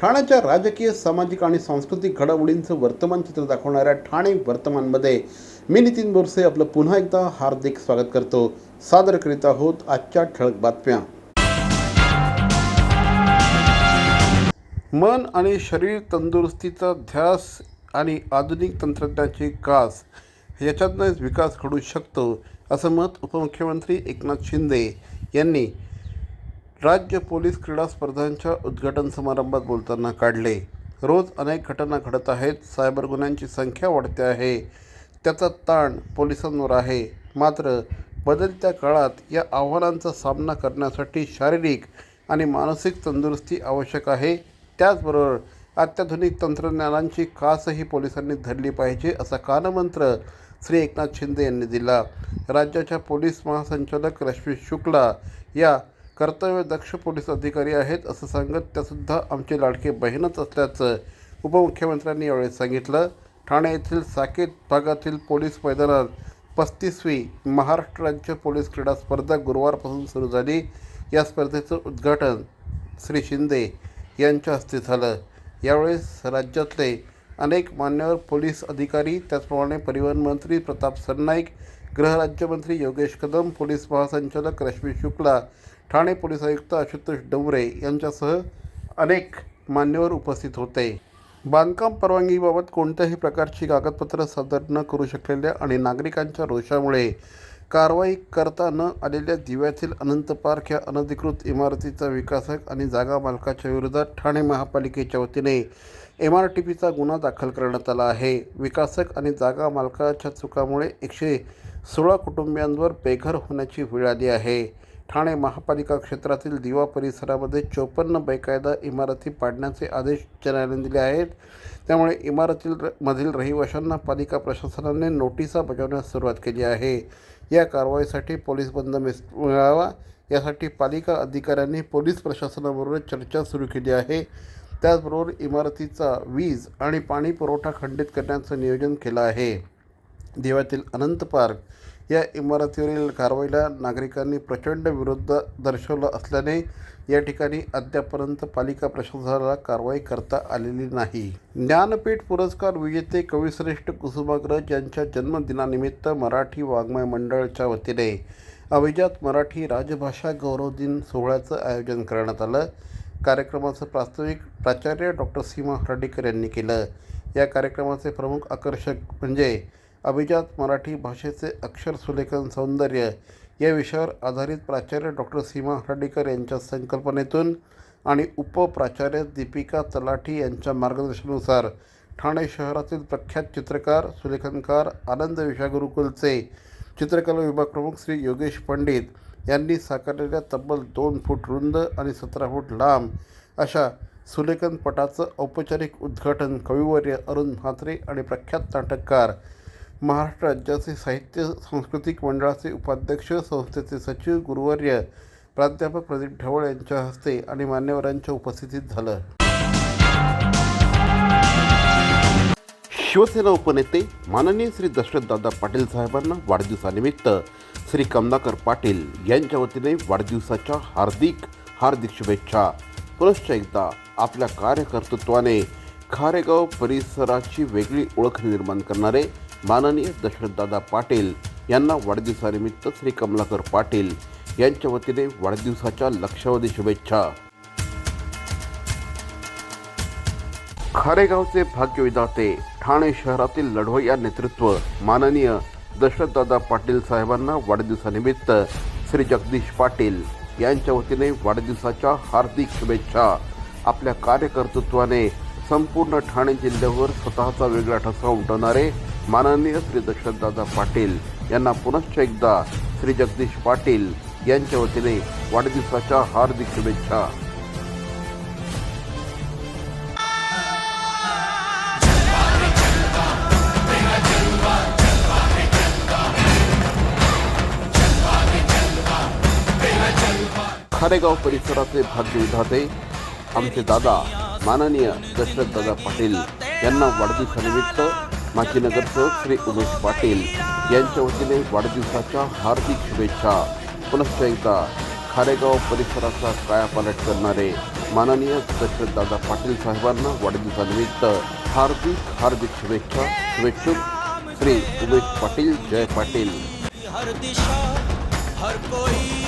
ठाण्याच्या राजकीय सामाजिक आणि सांस्कृतिक घडामोडींचं वर्तमान चित्र दाखवणाऱ्या ठाणे वर्तमानमध्ये मी नितीन बोरसे आपलं पुन्हा एकदा हार्दिक स्वागत करतो. सादर करीत आहोत आजच्या ठळक बातम्या. मन आणि शरीर तंदुरुस्तीचा ध्यास आणि आधुनिक तंत्रज्ञानाची कास याच्यातनंच विकास घडू शकतो असं मत उपमुख्यमंत्री एकनाथ शिंदे यांनी राज्य पोलीस क्रीडा स्पर्धांच्या उद्घाटन समारंभात बोलताना काढले. रोज अनेक घटना घडत आहेत. सायबर गुन्ह्यांची संख्या वाढते आहे. त्याचा ताण पोलिसांवर आहे. मात्र बदलत्या काळात या आव्हानांचा सामना करण्यासाठी शारीरिक आणि मानसिक तंदुरुस्ती आवश्यक आहे. त्याचबरोबर अत्याधुनिक तंत्रज्ञानांची कासही पोलिसांनी धरली पाहिजे असा कानमंत्र श्री एकनाथ शिंदे यांनी दिला. राज्याच्या पोलीस महासंचालक रश्मी शुक्ला या कर्तव्यदक्ष पोलीस अधिकारी आहेत असं सांगत त्यासुद्धा आमचे लाडके बहीणच असल्याचं उपमुख्यमंत्र्यांनी यावेळी सांगितलं. ठाणे येथील साकेत भागातील पोलीस मैदानात पस्तीसवी महाराष्ट्र राज्य पोलीस क्रीडा स्पर्धा गुरुवारपासून सुरू झाली. या स्पर्धेचं उद्घाटन श्री शिंदे यांच्या हस्ते झालं. यावेळेस राज्यातले अनेक मान्यवर पोलीस अधिकारी त्याचप्रमाणे परिवहन मंत्री प्रताप सरनाईक गृहराज्यमंत्री योगेश कदम पोलीस महासंचालक रश्मी शुक्ला ठाणे पोलीस आयुक्त आशुतोष डवरे यांच्यासह अनेक मान्यवर उपस्थित होते. बांधकाम परवानगीबाबत कोणत्याही प्रकारची कागदपत्रं सादर न करू शकलेल्या आणि नागरिकांच्या रोषामुळे कारवाई करता न आलेल्या दिव्यातील अनंत पार्क या अनधिकृत इमारतीचा विकासक आणि जागा मालकाच्या विरोधात ठाणे महापालिकेच्या वतीने एम आर टी पीचा गुन्हा दाखल करण्यात आला आहे. विकासक आणि जागा मालकाच्या चुकामुळे एकशे सोळा कुटुंबियांवर बेघर होण्याची वेळ आली आहे. ठाणे महापालिका क्षेत्रातील दिवा परिसरामध्ये चोपन्न बेकायदा इमारती पाडण्याचे आदेश उच्च न्यायालयाने दिले आहेत. त्यामुळे इमारतील मधील रहिवाशांना पालिका प्रशासनाने नोटिसा बजावण्यास सुरुवात केली आहे. या कारवाईसाठी पोलीस बंद मिळावा यासाठी पालिका अधिकाऱ्यांनी पोलीस प्रशासनाबरोबर चर्चा सुरू केली आहे. त्याचबरोबर इमारतीचा वीज आणि पाणी पुरवठा खंडित करण्याचं नियोजन केलं आहे. देवातील अनंत पार्क या इमारतीवरील कारवाईला नागरिकांनी प्रचंड विरोध दर्शवला असल्याने या ठिकाणी अद्यापर्यंत पालिका प्रशासनाला कारवाई करता आलेली नाही. ज्ञानपीठ पुरस्कार विजेते कविश्रेष्ठ कुसुमाग्रज यांच्या जन्मदिनानिमित्त मराठी वाङ्मय मंडळाच्या वतीने अभिजात मराठी राजभाषा गौरव दिन सोहळ्याचं आयोजन करण्यात आलं. कार्यक्रमाचं प्रास्ताविक प्राचार्य डॉक्टर सीमा हर्डीकर यांनी केलं. या कार्यक्रमाचे प्रमुख आकर्षक म्हणजे अभिजात मराठी भाषेचे अक्षर सुलेखन सौंदर्य या विषयावर आधारित प्राचार्य डॉक्टर सीमा हर्डीकर यांच्या संकल्पनेतून आणि उपप्राचार्य दीपिका तलाठी यांच्या मार्गदर्शनानुसार ठाणे शहरातील प्रख्यात चित्रकार सुलेखनकार आनंद विशा गुरुकुलचे चित्रकला विभाग प्रमुख श्री योगेश पंडित यांनी साकारलेल्या तब्बल दोन फूट रुंद आणि सतरा फूट लांब अशा सुलेखनपटाचं औपचारिक उद्घाटन कविवर्य अरुण म्हात्रे आणि प्रख्यात नाटककार महाराष्ट्र राज्याचे साहित्य सांस्कृतिक मंडळाचे उपाध्यक्ष संस्थेचे सचिव गुरुवर्य प्राध्यापक प्रदीप ढवळ यांच्या हस्ते आणि मान्यवरांच्या उपस्थितीत झालं. शिवसेना उपनेते माननीय श्री दशरथदादा पाटील साहेबांना वाढदिवसानिमित्त श्री कमलाकर पाटील यांच्या वतीने वाढदिवसाच्या हार्दिक हार्दिक शुभेच्छा. पुनश्च एकदा आपल्या कार्यकर्तृत्वाने खारेगाव परिसराची वेगळी ओळख निर्माण करणारे माननीय दशरथदादा पाटील यांना वाढदिवसानिमित्त श्री कमलाकर पाटील यांच्या वतीने वाढदिवसाच्या लक्षावधी शुभेच्छा. खारेगावचे भाग्यविधाते ठाणे शहरातील लढवय्या नेतृत्व माननीय दशरथदादा पाटील साहेबांना वाढदिवसानिमित्त श्री जगदीश पाटील यांच्या वतीने वाढदिवसाच्या हार्दिक शुभेच्छा. आपल्या कार्यकर्तृत्वाने संपूर्ण ठाणे जिल्ह्यावर स्वतःचा वेगळा ठसा उमटवणारे माननीय श्री दशरथदादा पाटील यांना पुनश्च एकदा श्री जगदीश पाटील यांच्या वतीने वाढदिवसाच्या हार्दिक शुभेच्छा. खारेगाव परिसराचे भाग्यविधाते आमचे दादा माननीय दशरथदादा पाटील यांना वाढदिवसानिमित्त माजी नगरसेवक श्री उमेश पाटील यांच्या वतीने वाढदिवसाच्या हार्दिक शुभेच्छा. पुनश्च एकदा खारेगाव परिसराचा कायापालट करणारे माननीय दशरथदादा पाटील साहेबांना वाढदिवसानिमित्त हार्दिक हार्दिक शुभेच्छा शुभेच्छुक श्री उमेश पाटील जय पाटील. हर दिशा हर कोई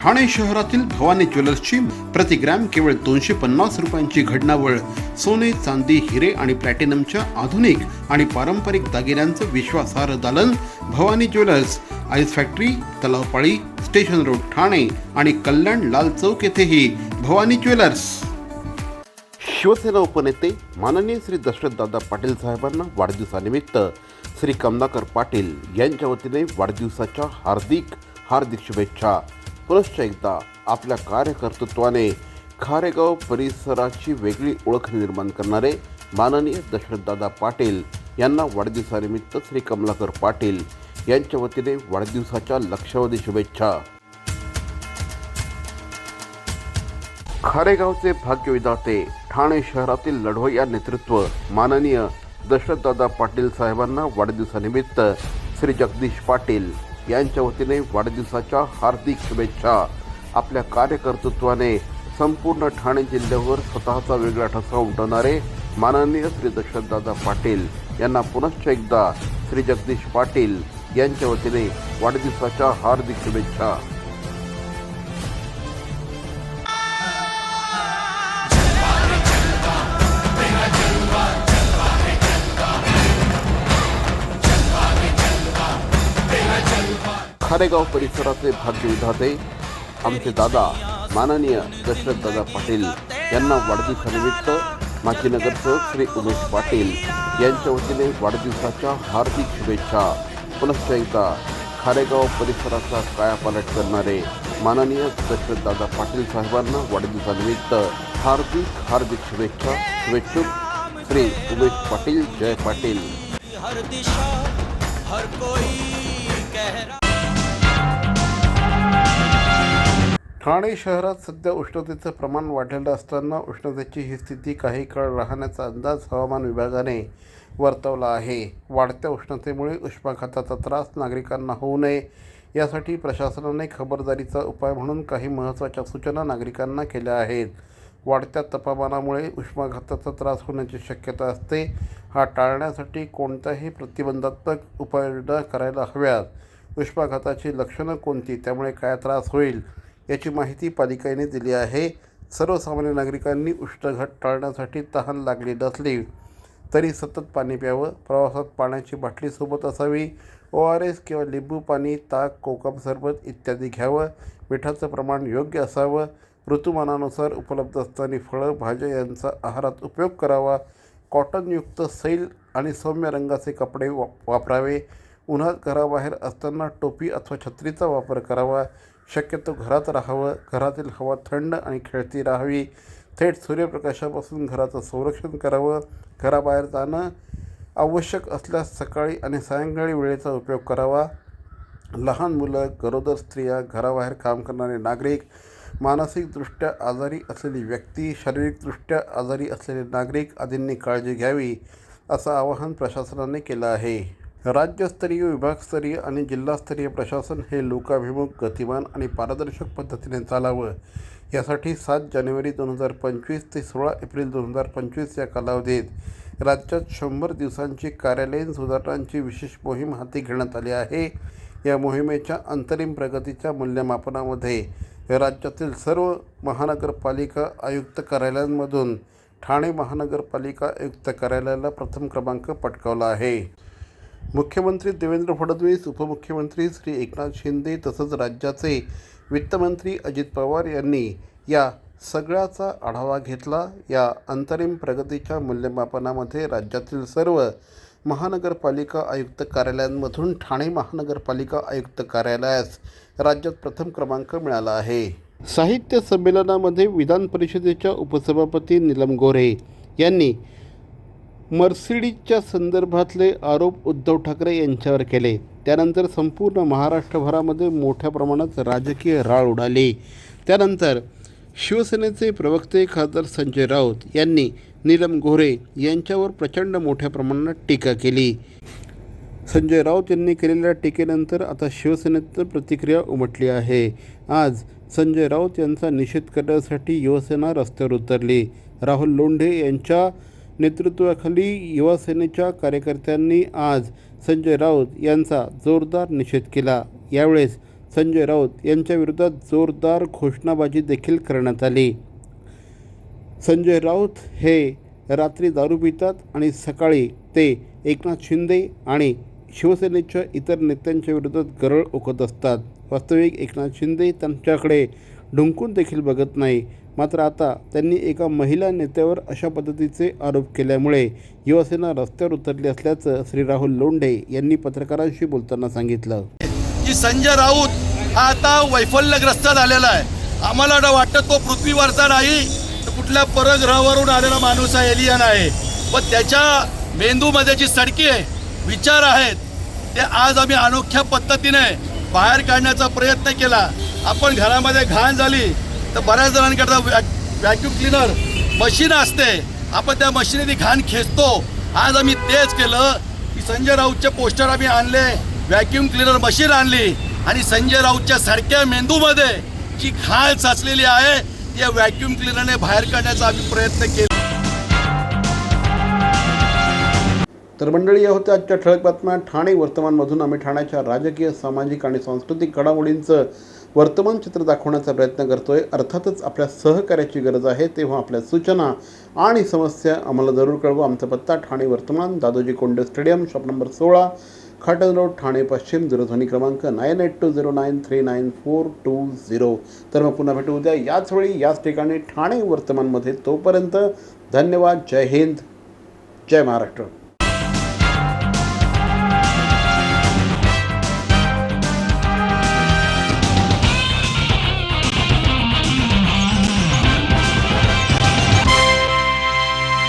Thane शहरातील भवानी ज्वेलर्सची प्रतिग्रॅम केवळ दोनशे पन्नास रुपयांची घडणावळ सोने चांदी हिरे आणि प्लॅटिनमच्या आधुनिक आणि पारंपरिक दागिन्यांचं विश्वासार्ह दालन Bhavani jewellers ice factory Talavpali station road Thane आणि कल्याण लाल चौक येथेही भवानी ज्वेलर्स. शिवसेना उपनेते माननीय श्री दशरथदादा पाटील साहेबांना वाढदिवसानिमित्त श्री कमलाकर पाटील यांच्या वतीने वाढदिवसाच्या हार्दिक हार्दिक शुभेच्छा. पुनश्च एकदा आपल्या कार्यकर्तृत्वाने खारेगाव परिसराची वेगळी ओळख निर्माण करणारे माननीय दशरथदादा पाटील यांना वाढदिवसानिमित्त श्री कमलाकर पाटील यांच्या वतीने वाढदिवसाच्या लक्षावधी शुभेच्छा. खारेगावचे भाग्यविधाते ठाणे शहरातील लढवय्या नेतृत्व माननीय दशरथदादा पाटील साहेबांना वाढदिवसानिमित्त श्री जगदीश पाटील यांच्या वतीने वाढदिवसाच्या हार्दिक शुभेच्छा. आपल्या कार्यकर्तृत्वाने संपूर्ण ठाणे जिल्ह्यावर स्वतःचा वेगळा ठसा उमटवणारे माननीय श्री दशरथदादा पाटील यांना पुनश्च एकदा श्री जगदीश पाटील यांच्या वतीने वाढदिवसाच्या हार्दिक शुभेच्छा. खारेगाव परिसराचे भाग्यविधाते आमचे दादा माननीय दशरथदादा पाटील यांना वाढदिवसानिमित्त माजी नगरसेवक श्री उमेश पाटील यांच्या वतीने वाढदिवसाच्या हार्दिक शुभेच्छा. पुनश्च एकदा खारेगाव परिसराचा कायापालट करणारे माननीय दशरथदादा पाटील साहेबांना वाढदिवसानिमित्त हार्दिक हार्दिक शुभेच्छा. शुभेच्छुक श्री उमेश पाटील. जय पाटील. हर दिशा हर कोई कह रहा ठाणे शहरात सध्या उष्णतेचं प्रमाण वाढलेलं असताना उष्णतेची ही स्थिती काही काळ राहण्याचा अंदाज हवामान विभागाने वर्तवला आहे. वाढत्या उष्णतेमुळे उष्माघाताचा त्रास नागरिकांना होऊ नये यासाठी प्रशासनाने खबरदारीचा उपाय म्हणून काही महत्त्वाच्या सूचना नागरिकांना केल्या आहेत. वाढत्या तापमानामुळे उष्माघाताचा त्रास होण्याची शक्यता असते. हा टाळण्यासाठी कोणत्याही प्रतिबंधात्मक उपाययोजना करायला हव्यात. उष्माघाताची लक्षणं कोणती? त्यामुळे काय त्रास होईल? याची माहिती पालिकेने दिली आहे. सर्वसामान्य नागरिकांनी उष्णघट टाळण्यासाठी तहान लागली नसली तरी सतत पाणी प्यावं प्रवासात पाण्याची बाटली सोबत असावी ओ आर एस किंवा लिंबू पाणी ताक कोकम सरबत इत्यादी घ्यावं मिठाचं प्रमाण योग्य असावं ऋतुमानानुसार उपलब्ध असणारी फळं भाज्या यांचा आहारात उपयोग करावा कॉटनयुक्त सैल आणि सौम्य रंगाचे कपडे वा वापरावे उन्हात घराबाहेर असताना टोपी अथवा छत्रीचा वापर करावा शक्यतो घरात राहावं घरातील हवा थंड आणि खेळती राहावी. थेट सूर्यप्रकाशापासून घराचं संरक्षण करावं. घराबाहेर जाणं आवश्यक असल्यास सकाळी आणि सायंकाळी वेळेचा उपयोग करावा. लहान मुलं गरोदर स्त्रिया घराबाहेर काम करणारे नागरिक मानसिकदृष्ट्या आजारी असलेली व्यक्ती शारीरिकदृष्ट्या आजारी असलेले नागरिक आदींनी काळजी घ्यावी असं आवाहन प्रशासनाने केलं आहे. राज्यस्तरीय विभागस्तरीय आणि जिल्हास्तरीय प्रशासन हे लोकाभिमुख गतिमान आणि पारदर्शक पद्धतीने चालावं. यासाठी सात जानेवारी दोन हजार पंचवीस ते सोळा एप्रिल दोन हजार पंचवीस या कालावधीत राज्यात शंभर दिवसांची कार्यालयीन सुधारणांची विशेष मोहीम हाती घेण्यात आली आहे. या मोहिमेच्या अंतरिम प्रगतीच्या मूल्यमापनामध्ये राज्यातील सर्व महानगरपालिका आयुक्त कार्यालयांमधून ठाणे महानगरपालिका आयुक्त कार्यालयाला प्रथम क्रमांक पटकावला आहे. मुख्यमंत्री देवेंद्र फडणवीस उपमुख्यमंत्री श्री एकनाथ शिंदे तसंच राज्याचे वित्तमंत्री अजित पवार यांनी या सगळ्याचा आढावा घेतला. या अंतरिम प्रगतीच्या मूल्यमापनामध्ये राज्यातील सर्व महानगरपालिका आयुक्त कार्यालयांमधून ठाणे महानगरपालिका आयुक्त कार्यालयास राज्यात प्रथम क्रमांक मिळाला आहे. साहित्य संमेलनामध्ये विधान परिषदेच्या उपसभापती नीलम गोरे यांनी मर्सिडीजच्या संदर्भातले आरोप उद्धव ठाकरे यांच्यावर केले. त्यानंतर संपूर्ण महाराष्ट्रभरामध्ये मोठ्या प्रमाणात राजकीय राळ उडाली. त्यानंतर शिवसेनेचे प्रवक्ते खासदार संजय राऊत यांनी नीलम गोऱ्हे यांच्यावर प्रचंड मोठ्या प्रमाणात टीका केली. संजय राऊत यांनी केलेल्या टीकेनंतर आता शिवसेनेत प्रतिक्रिया उमटली आहे. आज संजय राऊत यांचा निषेध करण्यासाठी युवसेना रस्त्यावर उतरली. राहुल लोंढे यांच्या नेतृत्वाखाली युवासेनेच्या कार्यकर्त्यांनी आज संजय राऊत यांचा जोरदार निषेध केला. यावेळेस संजय राऊत यांच्या विरोधात जोरदार घोषणाबाजी देखील करण्यात आली. संजय राऊत हे रात्री दारू पितात आणि सकाळी ते एकनाथ शिंदे आणि शिवसेनेच्या इतर नेत्यांच्या विरोधात गरळ ओकत असतात. वास्तविक एकनाथ शिंदे त्यांच्याकडे ढुंकून देखील बघत नाही. मात्र आता त्यांनी एका महिला नेत्यावर अशा पद्धतीचे आरोप केल्यामुळे युवासेना रस्त्यावर उतरली असल्याचं श्री राहुल लोंढे यांनी पत्रकारांशी बोलताना सांगितलं. की संजय राऊत हा आता वैफल्यग्रस्त झालेला आहे. आम्हाला ना वाटतं तो पृथ्वीवरचा नाही तर कुठल्या परग्रहावरून आलेला माणूस आहे एलियन आहे. पण त्याच्या मेंदूमध्ये जी सडकी आहे विचार आहेत ते आज आम्ही अनोख्या पद्धतीने बाहेर काढण्याचा प्रयत्न केला. आपण घरामध्ये घाण झाली तर बऱ्याच जणांकरता व्हॅ व्हॅक्यूम क्लिनर मशीन असते. आपण त्या मशीनने ती घाण खेचतो. आज आम्ही तेच केलं. की संजय राऊतचे पोस्टर आम्ही आणले. व्हॅक्यूम क्लिनर मशीन आणली. आणि संजय राऊतच्या सारख्या मेंदूमध्ये जी घाण साचलेली आहे या व्हॅक्यूम क्लिनरने बाहेर काढण्याचा आम्ही प्रयत्न केला. तर मंडळी या होत्या आजच्या ठळक बातम्या. ठाणे वर्तमानमधून आम्ही ठाण्याच्या राजकीय सामाजिक आणि सांस्कृतिक घडामोडींचं वर्तमान चित्र दाखवण्याचा प्रयत्न करतोय. अर्थातच आपल्या सहकार्याची गरज आहे तेव्हा आपल्या सूचना आणि समस्या आम्हाला जरूर कळवा. आमचा पत्ता ठाणे वर्तमान Dadoji Konde stadium shop number सोळा खाटन रोड ठाणे पश्चिम दूरध्वनी क्रमांक nine eight two zero nine three nine four two zero. तर मग पुन्हा भेटू उद्या. याच वेळी याच ठिकाणी ठाणे वर्तमानमध्ये तोपर्यंत धन्यवाद. जय हिंद. जय महाराष्ट्र.